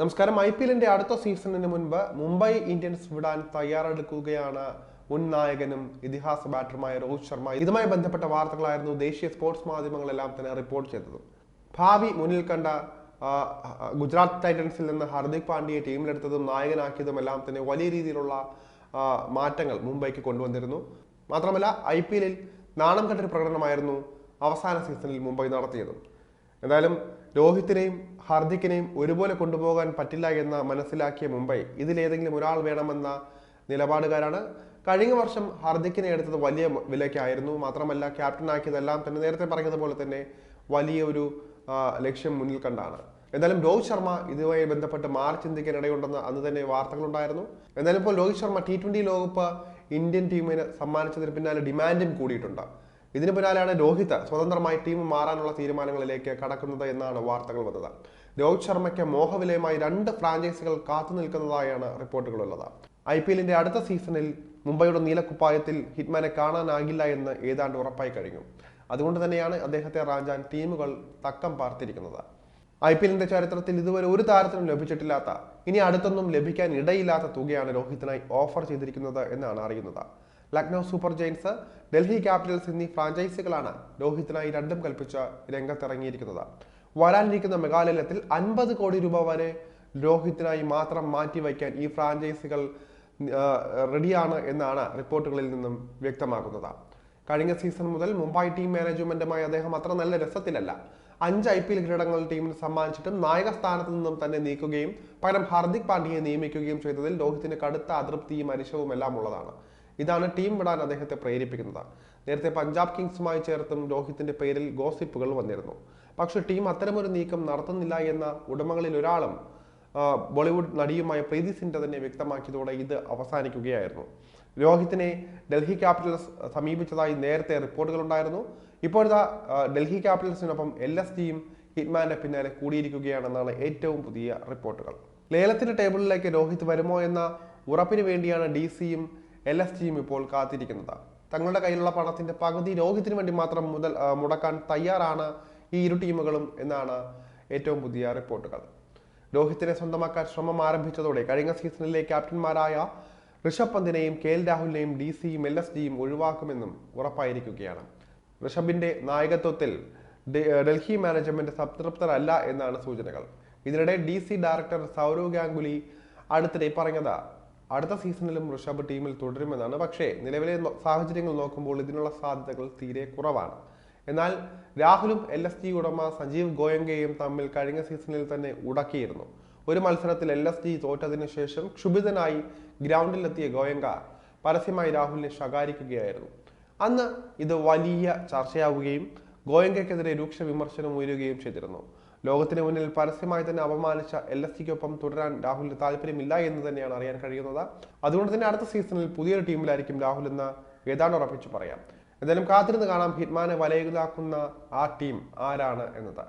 നമസ്കാരം. I P എല്ലിന്റെ അടുത്ത സീസണിന് മുൻപ് മുംബൈ ഇന്ത്യൻസ് വിടാൻ തയ്യാറെടുക്കുകയാണ് മുൻ നായകനും ഇതിഹാസ ബാറ്ററുമായ രോഹിത് ശർമ്മ. ഇതുമായി ബന്ധപ്പെട്ട വാർത്തകളായിരുന്നു ദേശീയ സ്പോർട്സ് മാധ്യമങ്ങളെല്ലാം തന്നെ റിപ്പോർട്ട് ചെയ്തത്. ഭാവി മുന്നിൽ കണ്ട ഗുജറാത്ത് ടൈറ്റൻസിൽ നിന്ന് ഹർദിക് പാണ്ഡ്യയെ ടീമിലെടുത്തതും നായകനാക്കിയതും എല്ലാം തന്നെ വലിയ രീതിയിലുള്ള മാറ്റങ്ങൾ മുംബൈക്ക് കൊണ്ടുവന്നിരുന്നു. മാത്രമല്ല ഐ പി എല്ലിൽ നാണം കണ്ടൊരു പ്രകടനമായിരുന്നു അവസാന സീസണിൽ മുംബൈ നടത്തിയത്. എന്തായാലും രോഹിത്തിനെയും ഹാർദിക്കിനെയും ഒരുപോലെ കൊണ്ടുപോകാൻ പറ്റില്ല എന്ന് മനസ്സിലാക്കിയ മുംബൈ ഇതിലേതെങ്കിലും ഒരാൾ വേണമെന്ന നിലപാടുകാരാണ്. കഴിഞ്ഞ വർഷം ഹാർദിക്കിനെ എടുത്തത് വലിയ വിലയ്ക്കായിരുന്നു. മാത്രമല്ല ക്യാപ്റ്റനാക്കിയതെല്ലാം തന്നെ നേരത്തെ പറഞ്ഞതുപോലെ തന്നെ വലിയ ഒരു ലക്ഷ്യം മുന്നിൽ കണ്ടാണ്. എന്തായാലും രോഹിത് ശർമ്മ ഇതുമായി ബന്ധപ്പെട്ട് മാറി ചിന്തിക്കാൻ ഇടയുണ്ടെന്ന് അന്ന് തന്നെ വാർത്തകളുണ്ടായിരുന്നു. എന്തായാലും ഇപ്പോൾ രോഹിത് ശർമ്മ ടി ട്വന്റി ലോകകപ്പ് ഇന്ത്യൻ ടീമിന് സമ്മാനിച്ചതിന് പിന്നാലെ ഡിമാൻഡും കൂടിയിട്ടുണ്ട്. ഇതിന് പിന്നാലെയാണ് രോഹിത് സ്വതന്ത്രമായി ടീം മാറാനുള്ള തീരുമാനങ്ങളിലേക്ക് കടക്കുന്നത് എന്നാണ് വാർത്തകൾ വന്നത്. രോഹിത് ശർമ്മയ്ക്ക് മോഹവിലയുമായി രണ്ട് ഫ്രാഞ്ചൈസികൾ കാത്തു നിൽക്കുന്നതായാണ് റിപ്പോർട്ടുകളുള്ളത്. ഐ പി എല്ലിന്റെ അടുത്ത സീസണിൽ മുംബൈയുടെ നീലക്കുപ്പായത്തിൽ ഹിറ്റ്മാനെ കാണാനാകില്ല എന്ന് ഏതാണ്ട് ഉറപ്പായി കഴിഞ്ഞു. അതുകൊണ്ട് തന്നെയാണ് അദ്ദേഹത്തെ റാഞ്ചാൻ ടീമുകൾ തക്കം പാർത്തിരിക്കുന്നത്. ഐ പി എല്ലിന്റെ ചരിത്രത്തിൽ ഇതുവരെ ഒരു താരത്തിനും ലഭിച്ചിട്ടില്ലാത്ത ഇനി അടുത്തൊന്നും ലഭിക്കാൻ ഇടയില്ലാത്ത തുകയാണ് രോഹിത്തിനായി ഓഫർ ചെയ്തിരിക്കുന്നത് എന്നാണ് അറിയുന്നത്. Lucknow super giants Delhi capitals എന്നീ ഫ്രാഞ്ചൈസികളാണ് രോഹിത്തിനായി രണ്ടും കൽപ്പിച്ച രംഗത്തിറങ്ങിയിരിക്കുന്നത്. വരാനിരിക്കുന്ന മെഗാലയത്തിൽ അൻപത് കോടി രൂപ വരെ രോഹിത്തിനായി മാത്രം മാറ്റിവയ്ക്കാൻ ഈ ഫ്രാഞ്ചൈസികൾ റെഡിയാണ് എന്നാണ് റിപ്പോർട്ടുകളിൽ നിന്നും വ്യക്തമാക്കുന്നത് കഴിഞ്ഞ സീസൺ മുതൽ മുംബൈ ടീം മാനേജ്മെന്റുമായി അദ്ദേഹം അത്ര നല്ല രസത്തിലല്ല. അഞ്ച് ഐ പി എൽ കിരീടങ്ങൾ ടീമിന് സമ്മാനിച്ചിട്ടും നായക സ്ഥാനത്ത് നിന്നും തന്നെ നീക്കുകയും പകരം ഹർദിക് പാണ്ഡ്യയെ നിയമിക്കുകയും ചെയ്തതിൽ രോഹിത്തിന് കടുത്ത അതൃപ്തിയും അരിശവും എല്ലാം ഉള്ളതാണ്. ഇതാണ് ടീം വിടാൻ അദ്ദേഹത്തെ പ്രേരിപ്പിക്കുന്നത്. നേരത്തെ പഞ്ചാബ് കിങ്സുമായി ചേർത്തും രോഹിത്തിന്റെ പേരിൽ ഗോസിപ്പുകൾ വന്നിരുന്നു. പക്ഷേ ടീം അത്തരമൊരു നീക്കം നടത്തുന്നില്ല എന്ന ഉടമകളിൽ ഒരാളും ബോളിവുഡ് നടിയുമായ പ്രീതി സിൻഡ തന്നെ വ്യക്തമാക്കിയതോടെ ഇത് അവസാനിക്കുകയായിരുന്നു. രോഹിത്തിനെ ഡൽഹി ക്യാപിറ്റൽസ് സമീപിച്ചതായി നേരത്തെ റിപ്പോർട്ടുകൾ ഉണ്ടായിരുന്നു. ഇപ്പോഴത്തെ ഡൽഹി ക്യാപിറ്റൽസിനൊപ്പം എൽ എസ് ജിയും ഹിറ്റ്മാന്റെ പിന്നാലെ കൂടിയിരിക്കുകയാണെന്നാണ് ഏറ്റവും പുതിയ റിപ്പോർട്ടുകൾ. ലേലത്തിന്റെ ടേബിളിലേക്ക് രോഹിത് വരുമോ എന്ന ഉറപ്പിന് വേണ്ടിയാണ് ഡി സിയും എൽ എസ് ജിയും ഇപ്പോൾ കാത്തിരിക്കുന്നത് തങ്ങളുടെ കയ്യിലുള്ള പണത്തിന്റെ പകുതി രോഹിത്തിന് വേണ്ടി മാത്രം മുതൽ മുടക്കാൻ തയ്യാറാണ് ഈ ഇരു ടീമുകളും എന്നാണ് ഏറ്റവും പുതിയ റിപ്പോർട്ടുകൾ. രോഹിത്തിനെ സ്വന്തമാക്കാൻ ശ്രമം ആരംഭിച്ചതോടെ കഴിഞ്ഞ സീസണിലെ ക്യാപ്റ്റന്മാരായ ഋഷഭ് പന്തിനെയും കെ എൽ രാഹുലിനെയും ഡി സിയും എൽ എസ് ജിയും ഒഴിവാക്കുമെന്നും ഉറപ്പായിരിക്കുകയാണ്. ഋഷഭിന്റെ നായകത്വത്തിൽ ഡൽഹി മാനേജ്മെന്റ് സംതൃപ്തരല്ല എന്നാണ് സൂചനകൾ. ഇതിനിടെ D C director Sourav Ganguly അടുത്തിടെ പറഞ്ഞത് അടുത്ത സീസണിലും ഋഷഭ് ടീമിൽ തുടരുമെന്നാണ്. പക്ഷേ നിലവിലെ സാഹചര്യങ്ങൾ നോക്കുമ്പോൾ ഇതിനുള്ള സാധ്യതകൾ തീരെ കുറവാണ്. എന്നാൽ രാഹുലും എൽ എസ് ജി ഉടമ സഞ്ജീവ് ഗോയങ്കയും തമ്മിൽ കഴിഞ്ഞ സീസണിൽ തന്നെ ഉടക്കിയിരുന്നു. ഒരു മത്സരത്തിൽ എൽ എസ് ജി തോറ്റതിനു ശേഷം ക്ഷുഭിതനായി ഗ്രൗണ്ടിലെത്തിയ ഗോയങ്ക പരസ്യമായി രാഹുലിനെ ശകാരിക്കുകയായിരുന്നു. അന്ന് ഇത് വലിയ ചർച്ചയാവുകയും ഗോയങ്കയ്ക്കെതിരെ രൂക്ഷ വിമർശനം ഉയരുകയും ചെയ്തിരുന്നു. ലോകത്തിന് മുന്നിൽ പരസ്യമായി തന്നെ അപമാനിച്ച എൽ എസ് സിക്കൊപ്പം തുടരാൻ രാഹുലിന് താല്പര്യമില്ല എന്ന് തന്നെയാണ് അറിയാൻ കഴിയുന്നത്. അതുകൊണ്ട് തന്നെ അടുത്ത സീസണിൽ പുതിയൊരു ടീമിലായിരിക്കും രാഹുൽ എന്ന് ഏതാണ്ട് ഉറപ്പിച്ചു പറയാം. എന്തായാലും കാത്തിരുന്ന് കാണാം. ഹിറ്റ്മാനെ വലയിലാക്കുന്ന ആ ടീം ആരാണ് എന്നത്.